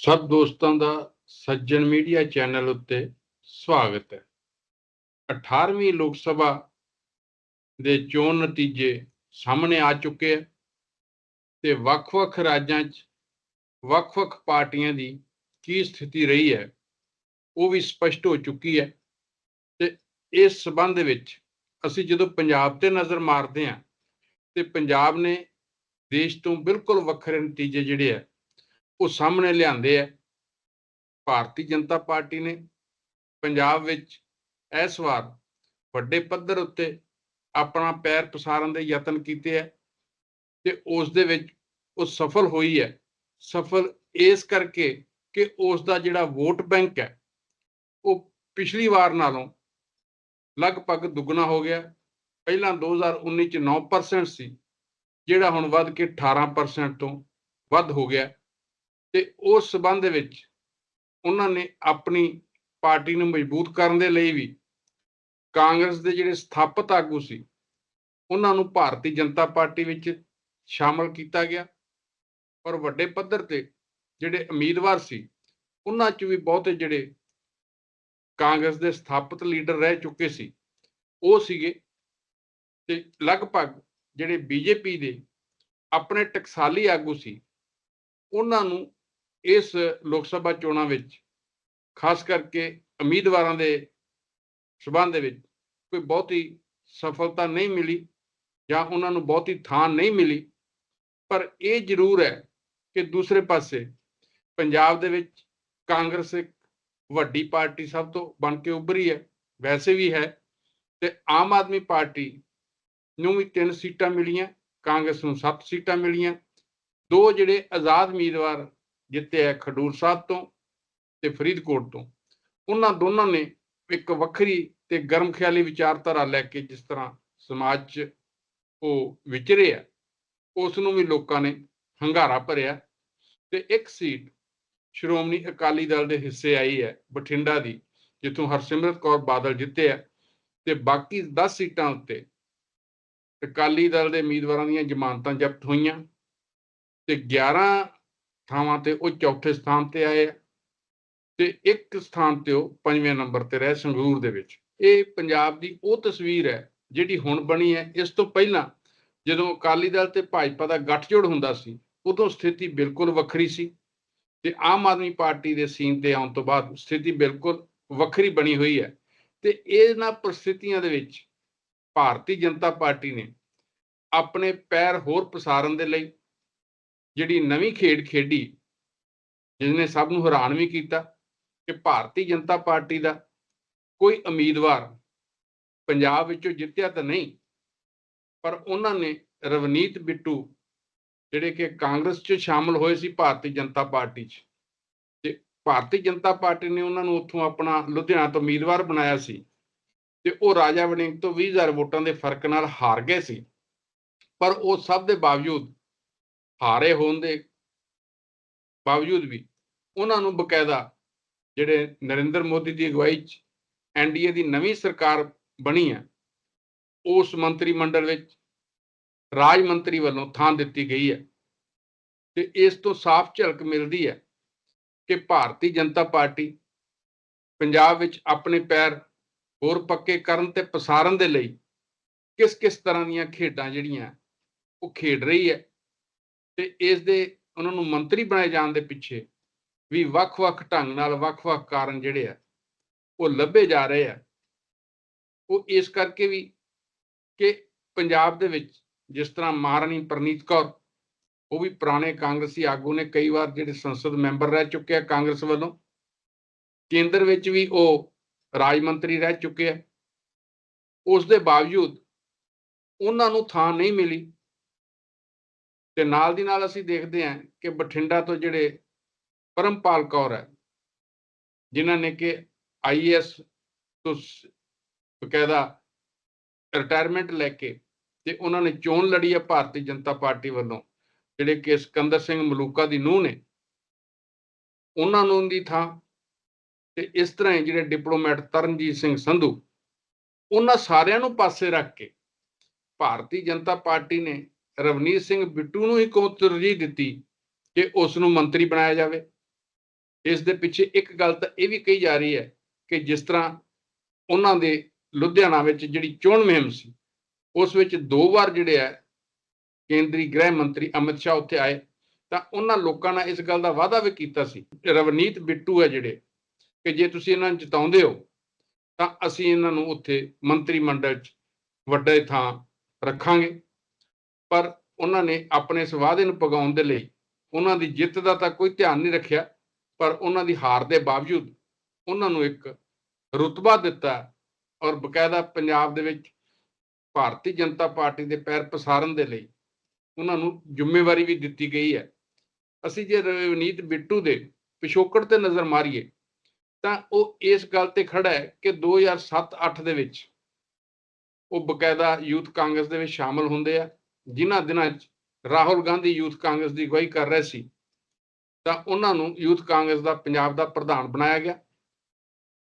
ਸਭ ਦੋਸਤਾਂ ਦਾ ਸੱਜਣ media channel ਉੱਤੇ ਸਵਾਗਤ ਹੈ। 18ਵੀਂ ਲੋਕ ਸਭਾ ਦੇ ਚੋਣ ਨਤੀਜੇ ਸਾਹਮਣੇ ਆ ਚੁੱਕੇ ਹੈ ਤੇ ਵੱਖ-ਵੱਖ ਰਾਜਾਂ 'ਚ ਵੱਖ-ਵੱਖ ਪਾਰਟੀਆਂ ਦੀ ਕੀ ਸਥਿਤੀ ਰਹੀ ਹੈ ਉਹ ਵੀ ਸਪਸ਼ਟ ਹੋ ਚੁੱਕੀ ਹੈ ਤੇ ਇਸ ਸਬੰਧ ਵਿੱਚ ਅਸੀਂ ਜਦੋਂ ਪੰਜਾਬ ਤੇ ਨਜ਼ਰ ਮਾਰਦੇ ਹਾਂ ਤੇ ਪੰਜਾਬ ਨੇ ਦੇਸ਼ ਤੋਂ ਬਿਲਕੁਲ ਵੱਖਰੇ ਨਤੀਜੇ ਜਿਹੜੇ ਆ ਉਹ ਸਾਹਮਣੇ ਲਿਆਂਦੇ ਆ। ਭਾਰਤੀ ਜਨਤਾ ਪਾਰਟੀ ਨੇ ਪੰਜਾਬ ਵਿੱਚ ਇਸ ਵਾਰ ਵੱਡੇ ਪੱਧਰ ਉੱਤੇ ਆਪਣਾ ਪੈਰ ਪਸਾਰਨ ਦੇ ਯਤਨ ਕੀਤੇ ਆ ਤੇ ਉਸ ਦੇ ਵਿੱਚ ਉਹ ਸਫਲ ਹੋਈ ਹੈ। ਸਫਲ ਇਸ ਕਰਕੇ ਕਿ ਉਸ ਦਾ ਜਿਹੜਾ ਵੋਟ ਬੈਂਕ ਹੈ, ਉਹ ਪਿਛਲੀ ਵਾਰ ਨਾਲੋਂ ਲਗਭਗ ਦੁੱਗਣਾ ਹੋ ਗਿਆ। ਪਹਿਲਾਂ 2019 ਚ 9% ਸੀ, ਜਿਹੜਾ ਹੁਣ ਵੱਧ ਕੇ 18% ਤੋਂ ਵੱਧ ਹੋ ਗਿਆ। ਤੇ ਉਸ ਸਬੰਧ ਦੇ ਵਿੱਚ ਉਹਨਾਂ ਨੇ ਆਪਣੀ ਪਾਰਟੀ ਨੂੰ ਮਜ਼ਬੂਤ ਕਰਨ ਦੇ ਲਈ ਵੀ ਕਾਂਗਰਸ ਦੇ ਜਿਹੜੇ ਸਥਾਪਿਤ ਆਗੂ ਸੀ, ਉਹਨਾਂ ਨੂੰ ਭਾਰਤੀ ਜਨਤਾ ਪਾਰਟੀ ਵਿੱਚ ਸ਼ਾਮਲ ਕੀਤਾ ਗਿਆ। ਔਰ ਵੱਡੇ ਪੱਧਰ ਤੇ ਜਿਹੜੇ ਉਮੀਦਵਾਰ ਸੀ, ਉਹਨਾਂ 'ਚ ਵੀ ਬਹੁਤੇ ਜਿਹੜੇ ਕਾਂਗਰਸ ਦੇ ਸਥਾਪਿਤ ਲੀਡਰ ਰਹਿ ਚੁੱਕੇ ਸੀ, ਉਹ ਸੀਗੇ ਤੇ ਲਗਭਗ ਜਿਹੜੇ ਬੀਜੇਪੀ ਦੇ ਆਪਣੇ ਟਕਸਾਲੀ ਆਗੂ ਸੀ, ਉਹਨਾਂ ਨੂੰ ਇਸ ਲੋਕ ਸਭਾ ਚੋਣਾਂ ਵਿੱਚ, ਖਾਸ ਕਰਕੇ ਉਮੀਦਵਾਰਾਂ ਦੇ ਸਬੰਧ ਦੇ ਵਿੱਚ ਕੋਈ ਬਹੁਤੀ ਸਫਲਤਾ ਨਹੀਂ ਮਿਲੀ ਜਾਂ ਉਹਨਾਂ ਨੂੰ ਬਹੁਤੀ ਥਾਂ ਨਹੀਂ ਮਿਲੀ, ਪਰ ਇਹ ਜ਼ਰੂਰ ਹੈ ਕਿ ਦੂਸਰੇ ਪਾਸੇ ਪੰਜਾਬ ਦੇ ਵਿੱਚ ਕਾਂਗਰਸ ਇੱਕ ਵੱਡੀ ਪਾਰਟੀ ਸਭ ਤੋਂ ਬਣ ਕੇ ਉੱਭਰੀ ਹੈ, ਵੈਸੇ ਵੀ ਹੈ ਤੇ ਆਮ ਆਦਮੀ ਪਾਰਟੀ ਨੂੰ ਵੀ ਤਿੰਨ ਸੀਟਾਂ ਮਿਲੀਆਂ, ਕਾਂਗਰਸ ਨੂੰ 7 ਸੀਟਾਂ ਮਿਲੀਆਂ, ਦੋ ਜਿਹੜੇ ਆਜ਼ਾਦ ਉਮੀਦਵਾਰ ਜਿੱਤੇ ਆ ਖਡੂਰ ਸਾਹਿਬ ਤੋਂ ਤੇ ਫਰੀਦਕੋਟ ਤੋਂ। ਉਹਨਾਂ ਦੋਨਾਂ ਨੇ ਇੱਕ ਵੱਖਰੀ ਤੇ ਗਰਮ ਖਿਆਲੀ ਵਿਚਾਰਧਾਰਾ ਲੈ ਕੇ ਜਿਸ ਤਰ੍ਹਾਂ ਸਮਾਜ 'ਚ ਉਹ ਵਿਚਰੇ ਆ, ਉਸ ਨੂੰ ਵੀ ਲੋਕਾਂ ਨੇ ਹੰਗਾਰਾ ਭਰਿਆ। ਤੇ ਇੱਕ ਸੀਟ ਸ਼੍ਰੋਮਣੀ ਅਕਾਲੀ ਦਲ ਦੇ ਹਿੱਸੇ ਆਈ ਹੈ ਬਠਿੰਡਾ ਦੀ, ਜਿੱਥੋਂ ਹਰਸਿਮਰਤ ਕੌਰ ਬਾਦਲ ਜਿੱਤੇ ਆ। ਤੇ ਬਾਕੀ 10 ਸੀਟਾਂ ਉੱਤੇ ਅਕਾਲੀ ਦਲ ਦੇ ਉਮੀਦਵਾਰਾਂ ਦੀਆਂ ਜ਼ਮਾਨਤਾਂ ਜ਼ਬਤ ਹੋਈਆਂ। ਤੇ 11 ਥਾਵਾਂ ਤੇ, ਉਹ ਚੌਥੇ ਸਥਾਨ ਤੇ ਆਏ ਆ। ਤੇ ਇੱਕ ਸਥਾਨ ਤੇ ਉਹ ਪੰਜਵੇਂ ਨੰਬਰ ਤੇ ਰਹੇ ਸੰਗਰੂਰ ਦੇ ਵਿੱਚ। ਇਹ ਪੰਜਾਬ ਦੀ ਉਹ ਤਸਵੀਰ ਹੈ, ਜਿਹੜੀ ਹੁਣ ਬਣੀ ਹੈ। ਇਸ ਤੋਂ ਪਹਿਲਾਂ ਜਦੋਂ ਅਕਾਲੀ ਦਲ ਤੇ ਭਾਜਪਾ ਦਾ ਗੱਠਜੋੜ ਹੁੰਦਾ ਸੀ, ਉਦੋਂ ਸਥਿਤੀ ਬਿਲਕੁਲ ਵੱਖਰੀ ਸੀ। ਤੇ ਆਮ ਆਦਮੀ ਪਾਰਟੀ ਦੇ ਸੀਨ ਤੇ ਆਉਣ ਤੋਂ ਬਾਅਦ ਸਥਿਤੀ ਬਿਲਕੁਲ ਵੱਖਰੀ ਬਣੀ ਹੋਈ ਹੈ। ਤੇ ਇਹਨਾਂ ਪਰਿਸਥਿਤੀਆਂ ਦੇ ਵਿੱਚ ਭਾਰਤੀ ਜਨਤਾ ਪਾਰਟੀ ਨੇ ਆਪਣੇ ਪੈਰ ਹੋਰ ਪਸਾਰਨ ਦੇ ਲਈ ਜਿਹੜੀ ਨਵੀਂ ਖੇਡ ਖੇਡੀ ਜਿਸ ਨੇ ਸਭ ਨੂੰ ਹੈਰਾਨ ਵੀ ਕੀਤਾ ਕਿ ਭਾਰਤੀ ਜਨਤਾ ਪਾਰਟੀ ਦਾ ਕੋਈ ਉਮੀਦਵਾਰ ਪੰਜਾਬ ਵਿੱਚੋਂ ਜਿੱਤਿਆ ਤਾਂ ਨਹੀਂ, ਪਰ ਉਹਨਾਂ ਨੇ ਰਵਨੀਤ ਬਿੱਟੂ, ਜਿਹੜੇ ਕਿ ਕਾਂਗਰਸ 'ਚ ਸ਼ਾਮਲ ਹੋਏ ਸੀ ਭਾਰਤੀ ਜਨਤਾ ਪਾਰਟੀ 'ਚ, ਤੇ ਭਾਰਤੀ ਜਨਤਾ ਪਾਰਟੀ ਨੇ ਉਹਨਾਂ ਨੂੰ ਉੱਥੋਂ ਆਪਣਾ ਲੁਧਿਆਣਾ ਤੋਂ ਉਮੀਦਵਾਰ ਬਣਾਇਆ ਸੀ, ਤੇ ਉਹ ਰਾਜਾ ਵੜਿੰਗ ਤੋਂ 20000 ਵੋਟਾਂ ਦੇ ਫ਼ਰਕ ਨਾਲ ਹਾਰ ਗਏ ਸੀ, ਪਰ ਉਹ ਸਭ ਦੇ ਬਾਵਜੂਦ ਹਾਰੇ ਹੋਣ ਦੇ ਬਾਵਜੂਦ ਵੀ ਉਹਨਾਂ ਨੂੰ ਬਕਾਇਦਾ ਜਿਹੜੇ ਨਰਿੰਦਰ ਮੋਦੀ ਦੀ ਅਗਵਾਈ 'ਚ ਐਨਡੀਏ ਦੀ ਨਵੀਂ ਸਰਕਾਰ ਬਣੀ ਹੈ, ਉਸ ਮੰਤਰੀ ਮੰਡਲ ਵਿੱਚ ਰਾਜ ਮੰਤਰੀ ਵੱਲੋਂ ਥਾਂ ਦਿੱਤੀ ਗਈ ਹੈ ਤੇ ਇਸ ਤੋਂ ਸਾਫ਼ ਝਲਕ ਮਿਲਦੀ ਹੈ ਕਿ ਭਾਰਤੀ ਜਨਤਾ ਪਾਰਟੀ ਪੰਜਾਬ ਵਿੱਚ ਆਪਣੇ ਪੈਰ ਹੋਰ ਪੱਕੇ ਕਰਨ ਤੇ ਪਸਾਰਨ ਦੇ ਲਈ ਕਿਸ ਕਿਸ ਤਰ੍ਹਾਂ ਦੀਆਂ ਖੇਡਾਂ ਜਿਹੜੀਆਂ ਉਹ ਖੇਡ ਰਹੀ ਹੈ ਤੇ ਇਸ ਦੇ ਉਹਨਾਂ ਨੂੰ ਮੰਤਰੀ ਬਣਾਏ ਜਾਣ ਦੇ ਪਿੱਛੇ ਵੀ ਵੱਖ-ਵੱਖ ਢੰਗ ਨਾਲ ਵੱਖ-ਵੱਖ ਕਾਰਨ ਜਿਹੜੇ ਆ, ਉਹ ਲੱਭੇ ਜਾ ਰਹੇ ਆ। ਉਹ ਇਸ ਕਰਕੇ ਵੀ ਕਿ ਪੰਜਾਬ ਦੇ ਵਿੱਚ ਜਿਸ ਤਰ੍ਹਾਂ ਮਹਾਰਾਣੀ ਪ੍ਰਨੀਤ ਕੌਰ, ਉਹ ਵੀ ਪੁਰਾਣੇ ਕਾਂਗਰਸੀ ਆਗੂ ਨੇ ਕਈ ਵਾਰ ਜਿਹੜੇ ਸੰਸਦ ਮੈਂਬਰ ਰਹਿ ਚੁੱਕੇ ਆ ਕਾਂਗਰਸ ਵੱਲੋਂ, ਕੇਂਦਰ ਵਿੱਚ ਵੀ ਉਹ ਰਾਜ ਮੰਤਰੀ ਰਹਿ ਚੁੱਕੇ ਆ। ਉਸ ਦੇ ਬਾਵਜੂਦ ਉਹਨਾਂ ਨੂੰ ਥਾਂ ਨਹੀਂ ਮਿਲੀ। ਤੇ ਨਾਲ ਦੀ ਨਾਲ ਅਸੀਂ ਦੇਖਦੇ ਹਾਂ ਕਿ ਬਠਿੰਡਾ ਤੋਂ ਜਿਹੜੇ ਪਰਮਪਾਲ ਕੌਰ ਹੈ, ਜਿਨ੍ਹਾਂ ਨੇ ਕਿ ਆਈਐਸ ਤੋਂ ਬਕਾਇਦਾ ਰਿਟਾਇਰਮੈਂਟ ਲੈ ਕੇ ਤੇ ਉਹਨਾਂ ਨੇ ਚੋਣ ਲੜੀ ਹੈ ਭਾਰਤੀ ਜਨਤਾ ਪਾਰਟੀ ਵੱਲੋਂ, ਜਿਹੜੇ ਕਿ ਸਿਕੰਦਰ ਸਿੰਘ ਮਲੂਕਾ ਦੀ ਨੂੰਹ ਨੇ। ਉਹਨਾਂ ਨੂੰ ਦੀ ਥਾਂ ਤੇ ਇਸ ਤਰ੍ਹਾਂ ਹੀ ਜਿਹੜੇ ਡਿਪਲੋਮੈਟ ਤਰਨਜੀਤ ਸਿੰਘ ਸੰਧੂ, ਉਹਨਾਂ ਸਾਰਿਆਂ ਨੂੰ ਪਾਸੇ ਰੱਖ ਕੇ ਭਾਰਤੀ ਜਨਤਾ ਪਾਰਟੀ ਨੇ ਰਵਨੀਤ ਸਿੰਘ ਬਿੱਟੂ ਨੂੰ ਹੀ ਕਿਉਂ ਤਰਜੀਹ ਦਿੱਤੀ ਕਿ ਉਸ ਨੂੰ ਮੰਤਰੀ ਬਣਾਇਆ ਜਾਵੇ। ਇਸ ਦੇ ਪਿੱਛੇ ਇੱਕ ਗੱਲ ਤਾਂ ਇਹ ਵੀ ਕਹੀ ਜਾ ਰਹੀ ਹੈ ਕਿ ਜਿਸ ਤਰ੍ਹਾਂ ਉਹਨਾਂ ਦੇ ਲੁਧਿਆਣਾ ਵਿੱਚ ਜਿਹੜੀ ਚੋਣ ਮੁਹਿੰਮ ਸੀ, ਉਸ ਵਿੱਚ ਦੋ ਵਾਰ ਜਿਹੜੇ ਹੈ ਕੇਂਦਰੀ ਗ੍ਰਹਿ ਮੰਤਰੀ ਅਮਿਤ ਸ਼ਾਹ ਉੱਥੇ ਆਏ। ਤਾਂ ਉਹਨਾਂ ਲੋਕਾਂ ਨਾਲ ਇਸ ਗੱਲ ਦਾ ਵਾਅਦਾ ਵੀ ਕੀਤਾ ਸੀ। ਰਵਨੀਤ ਬਿੱਟੂ ਹੈ ਜਿਹੜੇ ਕਿ ਜੇ ਤੁਸੀਂ ਇਹਨਾਂ ਨੂੰ ਜਿਤਾਉਂਦੇ ਹੋ, ਤਾਂ ਅਸੀਂ ਇਹਨਾਂ ਨੂੰ ਉੱਥੇ ਮੰਤਰੀ ਮੰਡਲ 'ਚ ਵੱਡੇ ਥਾਂ ਰੱਖਾਂਗੇ। ਪਰ ਉਹਨਾਂ ਨੇ ਆਪਣੇ ਇਸ ਵਾਅਦੇ ਨੂੰ ਪਗਾਉਣ ਦੇ ਲਈ ਉਹਨਾਂ ਦੀ ਜਿੱਤ ਦਾ ਤਾਂ ਕੋਈ ਧਿਆਨ ਨਹੀਂ ਰੱਖਿਆ, ਪਰ ਉਹਨਾਂ ਦੀ ਹਾਰ ਦੇ ਬਾਵਜੂਦ ਉਹਨਾਂ ਨੂੰ ਇੱਕ ਰੁਤਬਾ ਦਿੱਤਾ ਔਰ ਬਕਾਇਦਾ ਪੰਜਾਬ ਦੇ ਵਿੱਚ ਭਾਰਤੀ ਜਨਤਾ ਪਾਰਟੀ ਦੇ ਪੈਰ ਪਸਾਰਨ ਦੇ ਲਈ ਉਹਨਾਂ ਨੂੰ ਜ਼ਿੰਮੇਵਾਰੀ ਵੀ ਦਿੱਤੀ ਗਈ ਹੈ। ਅਸੀਂ ਜੇ ਰਵਨੀਤ ਬਿੱਟੂ ਦੇ ਪਿਛੋਕੜ ਤੇ ਨਜ਼ਰ ਮਾਰੀਏ, ਤਾਂ ਉਹ ਇਸ ਗੱਲ ਤੇ ਖੜਾ ਹੈ ਕਿ 2007-8 ਦੇ ਵਿੱਚ ਉਹ ਬਕਾਇਦਾ ਯੂਥ ਕਾਂਗਰਸ ਦੇ ਵਿੱਚ ਸ਼ਾਮਲ ਹੁੰਦੇ ਆ। ਜਿਨ੍ਹਾਂ ਦਿਨਾਂ 'ਚ ਰਾਹੁਲ ਗਾਂਧੀ ਯੂਥ ਕਾਂਗਰਸ ਦੀ ਅਗਵਾਈ ਕਰ ਰਹੇ ਸੀ, ਤਾਂ ਉਹਨਾਂ ਨੂੰ ਯੂਥ ਕਾਂਗਰਸ ਦਾ ਪੰਜਾਬ ਦਾ ਪ੍ਰਧਾਨ ਬਣਾਇਆ ਗਿਆ।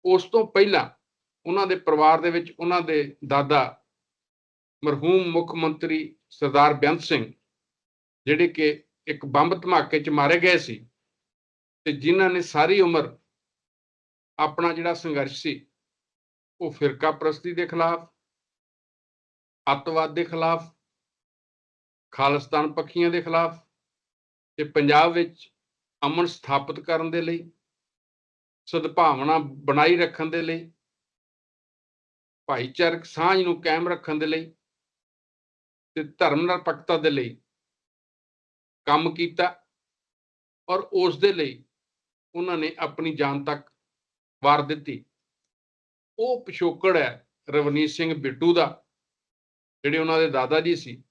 ਉਸ ਤੋਂ ਪਹਿਲਾਂ ਉਹਨਾਂ ਦੇ ਪਰਿਵਾਰ ਦੇ ਵਿੱਚ ਉਹਨਾਂ ਦੇ ਦਾਦਾ ਮਰਹੂਮ ਮੁੱਖ ਮੰਤਰੀ ਸਰਦਾਰ ਬੇਅੰਤ ਸਿੰਘ, ਜਿਹੜੇ ਕਿ ਇੱਕ ਬੰਬ ਧਮਾਕੇ 'ਚ ਮਾਰੇ ਗਏ ਸੀ ਤੇ ਜਿਨ੍ਹਾਂ ਨੇ ਸਾਰੀ ਉਮਰ ਆਪਣਾ ਜਿਹੜਾ ਸੰਘਰਸ਼ ਸੀ, ਉਹ ਫਿਰਕਾ ਪ੍ਰਸਤੀ ਦੇ ਖਿਲਾਫ, ਅੱਤਵਾਦ ਦੇ ਖਿਲਾਫ ਖਾਲਿਸਤਾਨ ਪੱਖੀਆਂ ਦੇ ਖਿਲਾਫ ਤੇ ਪੰਜਾਬ ਵਿੱਚ ਅਮਨ ਸਥਾਪਿਤ ਕਰਨ ਦੇ ਲਈ, ਸਦਭਾਵਨਾ ਬਣਾਈ ਰੱਖਣ ਦੇ ਲਈ, ਭਾਈਚਾਰਕ ਸਾਂਝ ਨੂੰ ਕਾਇਮ ਰੱਖਣ ਦੇ ਲਈ ਤੇ ਧਰਮ ਨਿਰਪੱਖਤਾ ਦੇ ਲਈ ਕੰਮ ਕੀਤਾ ਔਰ ਉਸ ਦੇ ਲਈ ਉਹਨਾਂ ਨੇ ਆਪਣੀ ਜਾਨ ਤੱਕ ਵਾਰ ਦਿੱਤੀ। ਉਹ ਪਿਛੋਕੜ ਹੈ ਰਵਨੀਤ ਸਿੰਘ ਬਿੱਟੂ ਦਾ, ਜਿਹੜੇ ਉਹਨਾਂ ਦੇ ਦਾਦਾ ਜੀ ਸੀ।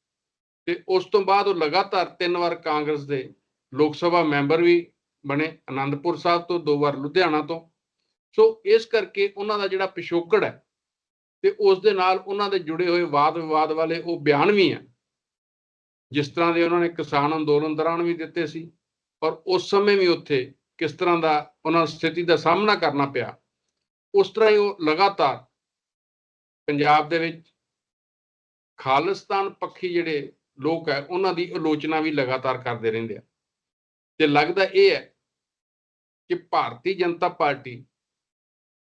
ਤੇ ਉਸ ਤੋਂ ਬਾਅਦ ਉਹ ਲਗਾਤਾਰ ਤਿੰਨ ਵਾਰ ਕਾਂਗਰਸ ਦੇ ਲੋਕ ਸਭਾ ਮੈਂਬਰ ਵੀ ਬਣੇ ਆਨੰਦਪੁਰ ਸਾਹਿਬ ਤੋਂ, ਦੋ ਵਾਰ ਲੁਧਿਆਣਾ ਤੋਂ। ਸੋ ਇਸ ਕਰਕੇ ਉਹਨਾਂ ਦਾ ਜਿਹੜਾ ਪਿਛੋਕੜ ਹੈ ਤੇ ਉਸ ਦੇ ਨਾਲ ਉਹਨਾਂ ਦੇ ਜੁੜੇ ਹੋਏ ਵਾਦ ਵਿਵਾਦ ਵਾਲੇ ਉਹ ਬਿਆਨ ਵੀ ਆ ਜਿਸ ਤਰ੍ਹਾਂ ਦੇ ਉਹਨਾਂ ਨੇ ਕਿਸਾਨ ਅੰਦੋਲਨ ਦੌਰਾਨ ਵੀ ਦਿੱਤੇ ਸੀ ਔਰ ਉਸ ਸਮੇਂ ਵੀ ਉੱਥੇ ਕਿਸ ਤਰ੍ਹਾਂ ਦਾ ਉਹਨਾਂ ਸਥਿਤੀ ਦਾ ਸਾਹਮਣਾ ਕਰਨਾ ਪਿਆ, ਉਸ ਤਰ੍ਹਾਂ ਹੀ ਉਹ ਲਗਾਤਾਰ ਪੰਜਾਬ ਦੇ ਵਿੱਚ ਖਾਲਿਸਤਾਨ ਪੱਖੀ ਜਿਹੜੇ ਲੋਕ ਹੈ, ਉਹਨਾਂ ਦੀ ਆਲੋਚਨਾ ਵੀ ਲਗਾਤਾਰ ਕਰਦੇ ਰਹਿੰਦੇ ਆ। ਤੇ ਲੱਗਦਾ ਇਹ ਹੈ ਕਿ ਭਾਰਤੀ ਜਨਤਾ ਪਾਰਟੀ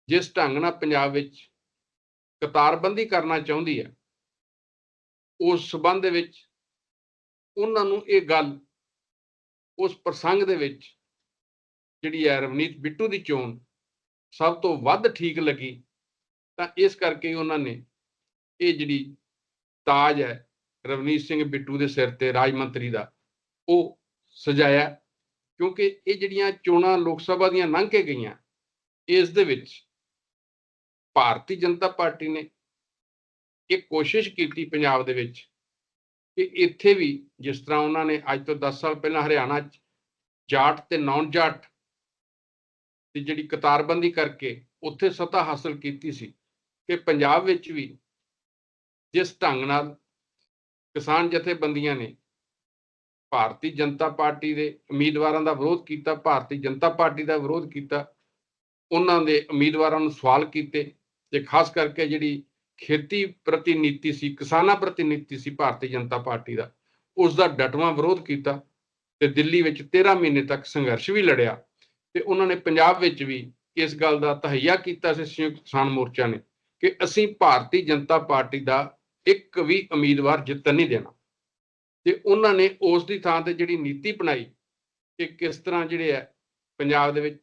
ਜਿਸ ਢੰਗ ਨਾਲ ਪੰਜਾਬ ਵਿੱਚ ਕਤਾਰਬੰਦੀ ਕਰਨਾ ਚਾਹੁੰਦੀ ਹੈ, ਉਸ ਸਬੰਧ ਦੇ ਵਿੱਚ ਉਹਨਾਂ ਨੂੰ ਇਹ ਗੱਲ ਉਸ ਪ੍ਰਸੰਗ ਦੇ ਵਿੱਚ ਜਿਹੜੀ ਹੈ ਰਵਨੀਤ ਬਿੱਟੂ ਦੀ ਚੋਣ ਸਭ ਤੋਂ ਵੱਧ ਠੀਕ ਲੱਗੀ, ਤਾਂ ਇਸ ਕਰਕੇ ਉਹਨਾਂ ਨੇ ਇਹ ਜਿਹੜੀ ਤਾਜ ਹੈ ਰਵਨੀਤ ਸਿੰਘ ਬਿੱਟੂ ਦੇ ਸਿਰ ਤੇ ਰਾਜ ਮੰਤਰੀ ਦਾ ਉਹ ਸਜਾਇਆ, ਕਿਉਂਕਿ ਇਹ ਜਿਹੜੀਆਂ ਚੋਣਾਂ ਲੋਕ ਸਭਾ ਦੀਆਂ ਲੰਘ ਕੇ ਗਈਆਂ, ਇਸ ਦੇ ਵਿੱਚ ਭਾਰਤੀ ਜਨਤਾ ਪਾਰਟੀ ਨੇ ਇਹ ਕੋਸ਼ਿਸ਼ ਕੀਤੀ ਪੰਜਾਬ ਦੇ ਵਿੱਚ ਕਿ ਇੱਥੇ ਵੀ ਜਿਸ ਤਰ੍ਹਾਂ ਉਹਨਾਂ ਨੇ ਅੱਜ ਤੋਂ 10 ਸਾਲ ਪਹਿਲਾਂ ਹਰਿਆਣਾ 'ਚ ਜਾਟ ਤੇ ਨੌਨ ਜਾਟ ਦੀ ਜਿਹੜੀ ਕਤਾਰਬੰਦੀ ਕਰਕੇ ਉੱਥੇ ਸਤਾ ਹਾਸਲ ਕੀਤੀ ਸੀ ਕਿ ਪੰਜਾਬ ਵਿੱਚ ਵੀ ਜਿਸ ਢੰਗ ਨਾਲ ਕਿਸਾਨ ਜਥੇਬੰਦੀਆਂ ਨੇ ਭਾਰਤੀ ਜਨਤਾ ਪਾਰਟੀ ਦੇ ਉਮੀਦਵਾਰਾਂ ਦਾ ਵਿਰੋਧ ਕੀਤਾ, ਭਾਰਤੀ ਜਨਤਾ ਪਾਰਟੀ ਦਾ ਵਿਰੋਧ ਕੀਤਾ, ਉਹਨਾਂ ਦੇ ਉਮੀਦਵਾਰਾਂ ਨੂੰ ਸਵਾਲ ਕੀਤੇ ਤੇ ਖਾਸ ਕਰਕੇ ਜਿਹੜੀ ਖੇਤੀ ਪ੍ਰਤੀ ਨੀਤੀ ਸੀ, ਕਿਸਾਨਾਂ ਪ੍ਰਤੀ ਨੀਤੀ ਸੀ ਭਾਰਤੀ ਜਨਤਾ ਪਾਰਟੀ ਦਾ ਉਸ ਦਾ ਡਟਵਾਂ ਵਿਰੋਧ ਕੀਤਾ ਤੇ ਦਿੱਲੀ ਵਿੱਚ 13 ਮਹੀਨੇ ਤੱਕ ਸੰਘਰਸ਼ ਵੀ ਲੜਿਆ ਤੇ ਉਹਨਾਂ ਨੇ ਪੰਜਾਬ ਵਿੱਚ ਵੀ ਇਸ ਗੱਲ ਦਾ ਤਹਈਆ ਕੀਤਾ ਸੀ ਸੰਯੁਕਤ ਕਿਸਾਨ ਮੋਰਚਾ ਨੇ ਕਿ ਅਸੀਂ ਭਾਰਤੀ ਜਨਤਾ ਪਾਰਟੀ ਦਾ ਇੱਕ ਵੀ ਉਮੀਦਵਾਰ ਜਿੱਤਣ ਨਹੀਂ ਦੇਣਾ। ਤੇ ਉਹਨਾਂ ਨੇ ਉਸ ਦੀ ਥਾਂ ਤੇ ਜਿਹੜੀ ਨੀਤੀ ਬਣਾਈ ਕਿ ਕਿਸ ਤਰ੍ਹਾਂ ਜਿਹੜੇ ਹੈ ਪੰਜਾਬ ਦੇ ਵਿੱਚ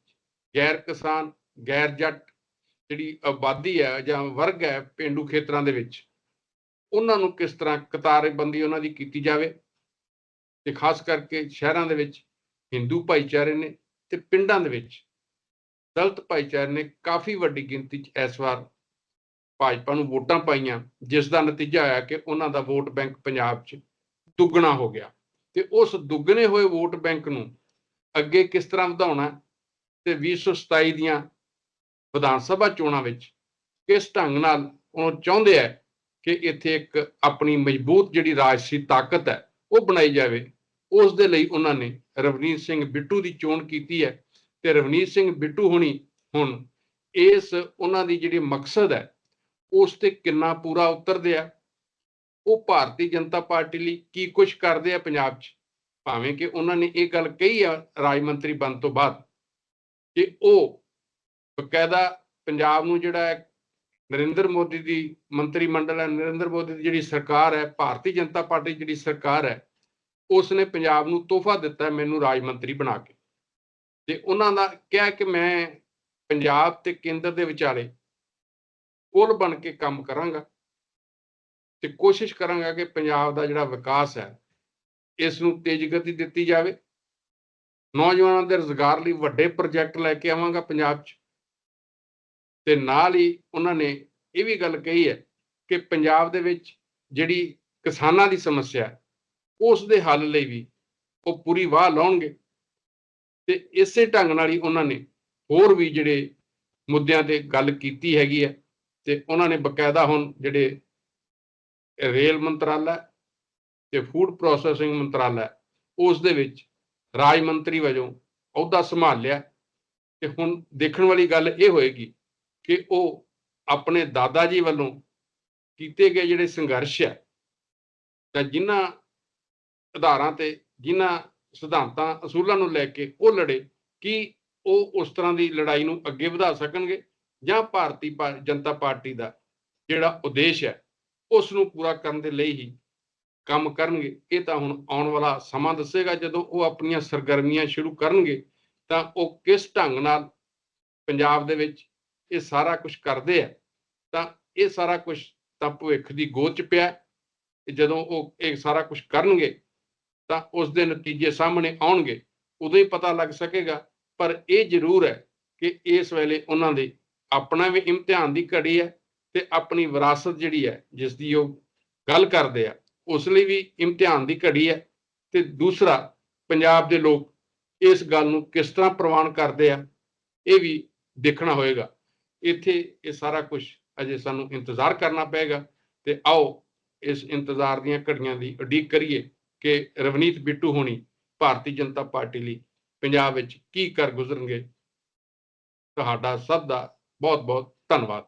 ਗੈਰ ਕਿਸਾਨ, ਗੈਰ ਜੱਟ ਜਿਹੜੀ ਆਬਾਦੀ ਹੈ ਜਾਂ ਵਰਗ ਹੈ ਪਿੰਡੂ ਖੇਤਰਾਂ ਦੇ ਵਿੱਚ, ਉਹਨਾਂ ਨੂੰ ਕਿਸ ਤਰ੍ਹਾਂ ਕਤਾਰਬੰਦੀ ਉਹਨਾਂ ਦੀ ਕੀਤੀ ਜਾਵੇ ਤੇ ਖਾਸ ਕਰਕੇ ਸ਼ਹਿਰਾਂ ਦੇ ਵਿੱਚ ਹਿੰਦੂ ਭਾਈਚਾਰੇ ਨੇ ਤੇ ਪਿੰਡਾਂ ਦੇ ਵਿੱਚ ਦਲਤ ਭਾਈਚਾਰੇ ਨੇ ਕਾਫੀ ਵੱਡੀ ਗਿਣਤੀ 'ਚ ਇਸ ਵਾਰ ਭਾਜਪਾ ਨੂੰ ਵੋਟਾਂ ਪਾਈਆਂ, ਜਿਸ ਦਾ ਨਤੀਜਾ ਆਇਆ ਕਿ ਉਹਨਾਂ ਦਾ ਵੋਟ ਬੈਂਕ ਪੰਜਾਬ 'ਚ ਦੁੱਗਣਾ ਹੋ ਗਿਆ। ਤੇ ਉਸ ਦੁੱਗਣੇ ਹੋਏ ਵੋਟ ਬੈਂਕ ਨੂੰ ਅੱਗੇ ਕਿਸ ਤਰ੍ਹਾਂ ਵਧਾਉਣਾ ਤੇ 2027 ਦੀਆਂ ਵਿਧਾਨ ਸਭਾ ਚੋਣਾਂ ਵਿੱਚ ਕਿਸ ਢੰਗ ਨਾਲ ਉਹ ਚਾਹੁੰਦੇ ਆ ਕਿ ਇੱਥੇ ਇੱਕ ਆਪਣੀ ਮਜ਼ਬੂਤ ਜਿਹੜੀ ਰਾਜਸੀ ਤਾਕਤ ਹੈ, ਉਹ ਬਣਾਈ ਜਾਵੇ? ਉਸ ਦੇ ਲਈ ਉਹਨਾਂ ਨੇ ਰਵਨੀਤ ਸਿੰਘ ਬਿੱਟੂ ਦੀ ਚੋਣ ਕੀਤੀ ਹੈ। ਤੇ ਰਵਨੀਤ ਸਿੰਘ ਬਿੱਟੂ ਹੁਣੀ ਹੁਣ ਇਸ ਉਹਨਾਂ ਦੀ ਜਿਹੜੀ ਮਕਸਦ ਹੈ ਉਸ ਤੇ ਕਿੰਨਾ ਪੂਰਾ ਉਤਰਦੇ ਆ। ਉਹ ਭਾਰਤੀ ਜਨਤਾ ਪਾਰਟੀ ਲਈ ਕੀ ਕੁਝ ਕਰਦੇ ਆ ਪੰਜਾਬ 'ਚ? ਭਾਵੇਂ ਕਿ ਉਹਨਾਂ ਨੇ ਇਹ ਗੱਲ ਕਹੀ ਆ ਰਾਜ ਮੰਤਰੀ ਬਣ ਤੋਂ ਬਾਅਦ ਕਿ ਉਹ ਬਕਾਇਦਾ ਪੰਜਾਬ ਨੂੰ ਜਿਹੜਾ ਹੈ, ਨਰਿੰਦਰ ਮੋਦੀ ਦੀ ਮੰਤਰੀ ਮੰਡਲ ਹੈ, ਨਰਿੰਦਰ ਮੋਦੀ ਦੀ ਜਿਹੜੀ ਸਰਕਾਰ ਹੈ, ਭਾਰਤੀ ਜਨਤਾ ਪਾਰਟੀ ਦੀ ਜਿਹੜੀ ਸਰਕਾਰ ਹੈ ਉਸ ਨੇ ਪੰਜਾਬ ਨੂੰ ਤੋਹਫਾ ਦਿੱਤਾ ਮੈਨੂੰ ਰਾਜ ਮੰਤਰੀ ਬਣਾ ਕੇ। ਤੇ ਉਹਨਾਂ ਦਾ ਕਿਹਾ ਕਿ ਮੈਂ ਪੰਜਾਬ ਤੇ ਕੇਂਦਰ ਦੇ ਵਿਚਾਲੇ ਪੁਲ ਬਣ ਕੇ ਕੰਮ ਕਰਾਂਗਾ ਤੇ ਕੋਸ਼ਿਸ਼ ਕਰਾਂਗਾ ਕਿ ਪੰਜਾਬ ਦਾ ਜਿਹੜਾ ਵਿਕਾਸ ਹੈ ਇਸ ਨੂੰ ਤੇਜ਼ ਗਤੀ ਦਿੱਤੀ ਜਾਵੇ। ਨੌਜਵਾਨਾਂ ਦੇ ਰੁਜ਼ਗਾਰ ਲਈ ਵੱਡੇ ਪ੍ਰੋਜੈਕਟ ਲੈ ਕੇ ਆਵਾਂਗਾ ਪੰਜਾਬ 'ਚ। ਤੇ ਨਾਲ ਹੀ ਉਹਨਾਂ ਨੇ ਇਹ ਵੀ ਗੱਲ ਕਹੀ ਹੈ ਕਿ ਪੰਜਾਬ ਦੇ ਵਿੱਚ ਜਿਹੜੀ ਕਿਸਾਨਾਂ ਦੀ ਸਮੱਸਿਆ ਉਸ ਦੇ ਹੱਲ ਲਈ ਵੀ ਉਹ ਪੂਰੀ ਵਾਹ ਲਾਉਣਗੇ। ਤੇ ਇਸੇ ਢੰਗ ਨਾਲ ਹੀ ਉਹਨਾਂ ਨੇ ਹੋਰ ਵੀ ਜਿਹੜੇ ਮੁੱਦਿਆਂ ਤੇ ਗੱਲ ਕੀਤੀ ਹੈਗੀ ਹੈ ਤੇ ਉਹਨਾਂ ਨੇ ਬਕਾਇਦਾ ਹੁਣ ਜਿਹੜੇ ਰੇਲ ਮੰਤਰਾਲਾ ਤੇ ਫੂਡ ਪ੍ਰੋਸੈਸਿੰਗ ਮੰਤਰਾਲਾ ਉਸ ਦੇ ਵਿੱਚ ਰਾਜ ਮੰਤਰੀ ਵਜੋਂ ਅਹੁਦਾ ਸੰਭਾਲਿਆ ਤੇ ਹੁਣ ਦੇਖਣ ਵਾਲੀ ਗੱਲ ਇਹ ਹੋਏਗੀ ਕਿ ਉਹ ਆਪਣੇ ਦਾਦਾ ਜੀ ਵੱਲੋਂ ਕੀਤੇ ਗਏ ਜਿਹੜੇ ਸੰਘਰਸ਼ ਹੈ ਤਾਂ ਜਿਨ੍ਹਾਂ ਆਧਾਰਾਂ ਤੇ ਜਿਨ੍ਹਾਂ ਸਿਧਾਂਤਾਂ ਅਸੂਲਾਂ ਨੂੰ ਲੈ ਕੇ ਉਹ ਲੜੇ, ਕਿ ਉਹ ਉਸ ਤਰ੍ਹਾਂ ਦੀ ਲੜਾਈ ਨੂੰ ਅੱਗੇ ਵਧਾ ਸਕਣਗੇ? ਜਾਂ ਭਾਰਤੀ ਜਨਤਾ ਪਾਰਟੀ ਦਾ ਜਿਹੜਾ ਉਦੇਸ਼ ਹੈ ਉਸ ਨੂੰ ਪੂਰਾ ਕਰਨ ਦੇ ਲਈ ਹੀ ਕੰਮ ਕਰਨਗੇ। ਇਹ ਤਾਂ ਹੁਣ ਆਉਣ ਵਾਲਾ ਸਮਾਂ ਦੱਸੇਗਾ, ਜਦੋਂ ਉਹ ਆਪਣੀਆਂ ਸਰਗਰਮੀਆਂ ਸ਼ੁਰੂ ਕਰਨਗੇ, ਤਾਂ ਉਹ ਕਿਸ ਢੰਗ ਨਾਲ ਪੰਜਾਬ ਦੇ ਵਿੱਚ ਇਹ ਸਾਰਾ ਕੁਝ ਕਰਦੇ ਆ, ਤਾਂ ਇਹ ਸਾਰਾ ਕੁਝ ਤਾਂ ਭਵਿੱਖ ਦੀ ਗੋਦ ਚ ਪਿਆ ਜਦੋਂ ਉਹ ਇਹ ਸਾਰਾ ਕੁਝ ਕਰਨਗੇ, ਤਾਂ ਉਸ ਦੇ ਨਤੀਜੇ ਸਾਹਮਣੇ ਆਉਣਗੇ, ਉਦੋਂ ਹੀ ਪਤਾ ਲੱਗ ਸਕੇਗਾ। ਪਰ ਇਹ ਜ਼ਰੂਰ ਹੈ ਕਿ ਇਸ ਵੇਲੇ ਉਹਨਾਂ ਦੇ ਆਪਣਾ ਵੀ ਇਮਤਿਹਾਨ ਦੀ ਘੜੀ ਹੈ ਤੇ ਆਪਣੀ ਵਿਰਾਸਤ ਜਿਹੜੀ ਹੈ ਜਿਸ ਦੀ ਉਹ ਗੱਲ ਕਰਦੇ ਆ, ਉਸ ਲਈ ਵੀ ਇਮਤਿਹਾਨ ਦੀ ਘੜੀ ਹੈ। ਤੇ ਦੂਸਰਾ, ਪੰਜਾਬ ਦੇ ਲੋਕ ਇਸ ਗੱਲ ਨੂੰ ਕਿਸ ਤਰ੍ਹਾਂ ਪ੍ਰਵਾਨ ਕਰਦੇ ਆ, ਇਹ ਵੀ ਦੇਖਣਾ ਹੋਏਗਾ। ਇੱਥੇ ਇਹ ਸਾਰਾ ਕੁਝ ਅਜੇ ਸਾਨੂੰ ਇੰਤਜ਼ਾਰ ਕਰਨਾ ਪਏਗਾ। ਤੇ ਆਓ ਇਸ ਇੰਤਜ਼ਾਰ ਦੀਆਂ ਘੜੀਆਂ ਦੀ ਉਡੀਕ ਕਰੀਏ ਕਿ ਰਵਨੀਤ ਬਿੱਟੂ ਹੋਣੀ ਭਾਰਤੀ ਜਨਤਾ ਪਾਰਟੀ ਲਈ ਪੰਜਾਬ ਵਿੱਚ ਕੀ ਕਰ ਗੁਜ਼ਰਨਗੇ। ਤੁਹਾਡਾ ਸਭ ਦਾ ਬਹੁਤ ਬਹੁਤ ਧੰਨਵਾਦ।